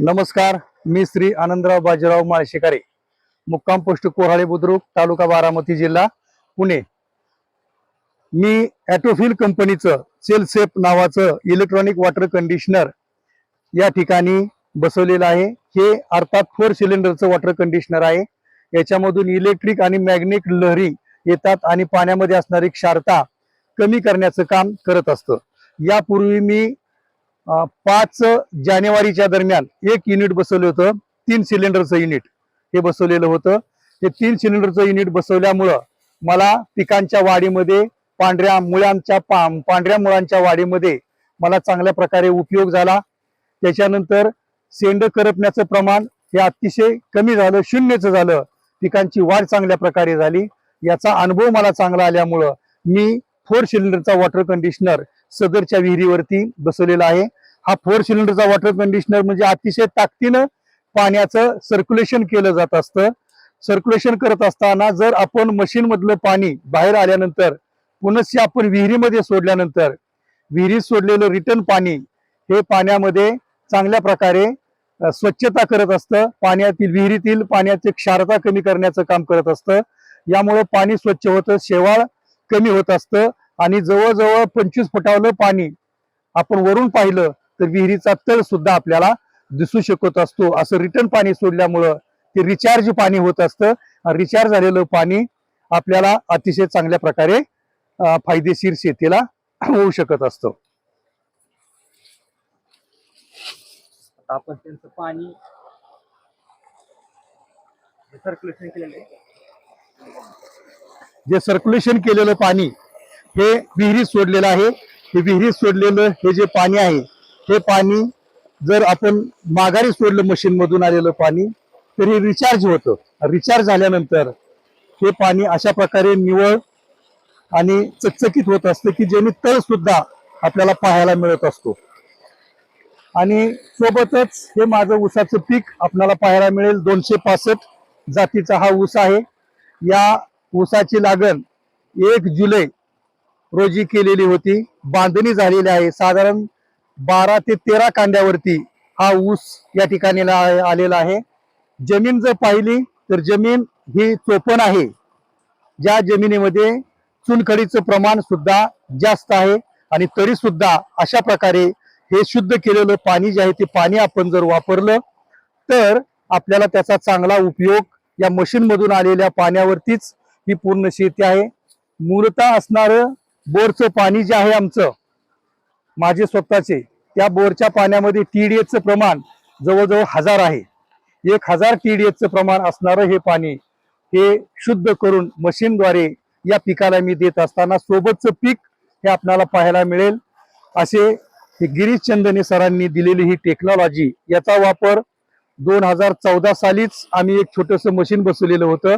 नमस्कार मी श्री आनंदराव बाजीराव माळशेकारे मुक्काम पोस्ट कोराळे बुद्रुक तालुका बारामती जिल्हा पुणे. मी ॲटोफिल कंपनीचं सेलसेप नावाचं इलेक्ट्रॉनिक वॉटर कंडिशनर या ठिकाणी बसवलेलं आहे. हे अर्थात फोर सिलेंडरचं वॉटर कंडिशनर आहे. याच्यामधून इलेक्ट्रिक आणि मॅग्नेट लहरी येतात आणि पाण्यामध्ये असणारी क्षारता कमी करण्याचं काम करत असतं. यापूर्वी मी पाच जानेवारीच्या दरम्यान एक युनिट बसवलं होतं तीन सिलेंडरचं युनिट हे बसवलेलं होतं. हे तीन सिलेंडरचं युनिट बसवल्यामुळं मला पिकांच्या वाढीमध्ये पांढऱ्या मुळांच्या पा पांढऱ्या मुळांच्या वाढीमध्ये मला चांगल्या प्रकारे उपयोग झाला. त्याच्यानंतर सेंड करपण्याचं प्रमाण हे अतिशय कमी झालं शून्यचं झालं. पिकांची वाढ चांगल्या प्रकारे झाली. याचा अनुभव मला चांगला आल्यामुळं मी फोर सिलेंडरचा वॉटर कंडिशनर सदरच्या विहिरीवरती बसवलेला आहे. हा फोर सिलेंडरचा वॉटर कंडिशनर म्हणजे अतिशय ताकदीनं पाण्याचं सर्क्युलेशन केलं जात असतं. सर्क्युलेशन करत असताना जर आपण मशीनमधलं पाणी बाहेर आल्यानंतर पुनश्च आपण विहिरीमध्ये सोडल्यानंतर विहिरीत सोडलेलं रिटर्न पाणी हे पाण्यामध्ये चांगल्या प्रकारे स्वच्छता करत असतं. पाण्यातील विहिरीतील पाण्याची क्षारता कमी करण्याचं काम करत असतं. यामुळं पाणी स्वच्छ होतं शेवाळ कमी होत असतं. आणि जवळजवळ पंचवीस फुटावलं पाणी आपण वरून पाहिलं तर विहिरीचा तळ सुद्धा आपल्याला दिसू शकत असतो. असं रिटर्न पाणी सोडल्यामुळं ते रिचार्ज पाणी होत असतं. रिचार्ज झालेलं पाणी आपल्याला अतिशय चांगल्या प्रकारे फायदेशीर शेतीला होऊ शकत असतं. आपण त्यांचं पाणी सर्क्युलेशन केलेलं जे सर्क्युलेशन केलेलं पाणी हे विहिरीत सोडलेलं आहे. हे विहिरीत सोडलेलं हे जे पाणी आहे हे पाणी जर आपण माघारी सोडलं मशीनमधून आलेलं पाणी तर हे रिचार्ज होतं. रिचार्ज झाल्यानंतर हे पाणी अशा प्रकारे निवळ आणि चकचकीत होत असतं की ज्याने तळ सुद्धा आपल्याला पाहायला मिळत असतो. आणि सोबतच हे माझं ऊसाचं पीक आपल्याला पाहायला मिळेल. दोनशे पासष्ट जातीचा हा ऊस आहे. या ऊसाची लागण एक जुलै रोजी केलेली होती. बांधणी झालेली आहे. साधारण बारा ते तेरा कांद्यावरती हा ऊस या ठिकाणी ला- आलेला आहे. जमीन जर पाहिली तर जमीन ही चोपण आहे. ज्या जमिनीमध्ये चुनखडीचं प्रमाण सुद्धा जास्त आहे आणि तरी सुद्धा अशा प्रकारे हे शुद्ध केलेलं पाणी जे आहे ते पाणी आपण जर वापरलं तर आपल्याला त्याचा चांगला उपयोग या मशीनमधून आलेल्या पाण्यावरतीच ही पूर्ण शेती आहे. मूलतः असणारं बोरचं पाणी जे आहे आमचं माझे स्वतःचे त्या बोरच्या पाण्यामध्ये टी डी एचचं प्रमाण जवळजवळ हजार आहे. एक हजार टी डी एचचं प्रमाण असणारं हे पाणी हे शुद्ध करून मशीनद्वारे या पिकाला मी देत असताना सोबतचं पीक हे आपणाला पाहायला मिळेल. असे हे गिरीश चंदने सरांनी दिलेली ही टेक्नॉलॉजी याचा वापर दोन हजार चौदा सालीच आम्ही एक छोटंसं मशीन बसवलेलं होतं.